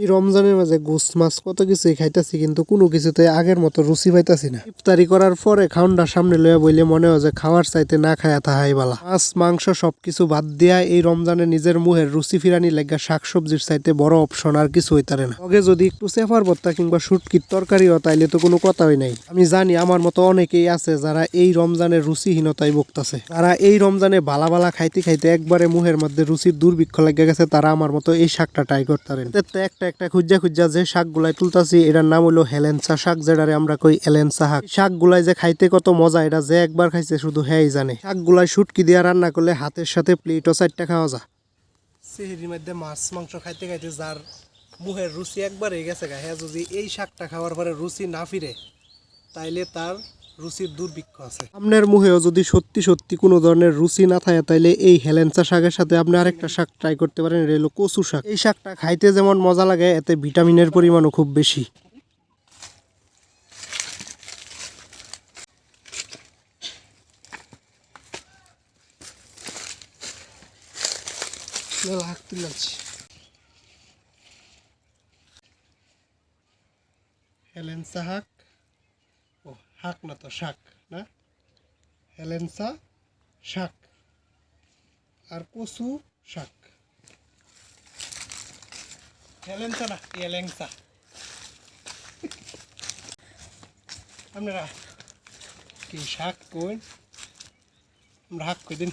এই রমজানের মাঝে গোস মাছ কত কিছুই খাইতাছি, কিন্তু কোনো কিছুতে আগের মতো রুচি পাইতাছি না। ইফতারি করার পরে খাউনটা সামনে লইয়া বইলে মনে হয় যে খাওয়ার চাইতে না খায়া তাহাই বালা। মাছ, মাংস সবকিছু বাদ দিয়া এই রমজানে নিজের মুহের রুচি ফিরানি লাগা শাকসবজির চাইতে বড় অপশন আর কিছু হইতারে না। আগে যদি একটু চেফার ভর্তা কিংবা শুটকির তরকারি হয়, তাইলে তো কোনো কথাই নাই। আমি জানি আমার মতো অনেকেই আছে যারা এই রমজানের রুচিহীনতায় ভুগতাছে। যারা এই রমজানে বালা বালা খাইতে খাইতে একবারে মুহের মধ্যে রুচির দুর্ভিক্ষ লেগে গেছে, তারা আমার মতো এই শাকটা ট্রাই করতারেন। তো একটা একটা খুঁজা খুঁজা যে শাক গুলাই তুলতাছি, এটার নাম হলো হেলেন্সা শাক, যেটারে আমরা কই এলেন্সা শাক। গুলাই যে খাইতে কত মজা, এটা যে একবার খাইছে শুধু হ্যাঁ জানে। শাক গুলাই শুটকি দিয়া রান্না করলে হাতের সাথে প্লেটও চারটা খাওয়া যায়। সেহেরির মধ্যে মাছ, মাংস খাইতে খাইতে যার মুহের রুচি একবার গেছে গা। হ্যাঁ যদি এই শাকটা খাওয়ার পরে রুচি না ফিরে, তাইলে তার রুচির দুর্ভিক্ষ আছে। আপনার মুহেও যদি সত্যি সত্যি কোনো ধরনের রুচি না থাকে তাইলে এই হেলেন্সা শাকের সাথে আপনি আরেকটা শাক ট্রাই করতে পারেন এটা হলো কচু শাক। এই শাকটা খাইতে যেমন মজা লাগে এতে ভিটামিনের পরিমাণও খুব বেশি। হেলেন্সা শাক শাক না তো শাক, না? হেলেন্সা শাক আর কচু শাক। হেলেন্সা না, এলেংসা। আপনারা কি শাক কই? আমরা হাক কই দিন?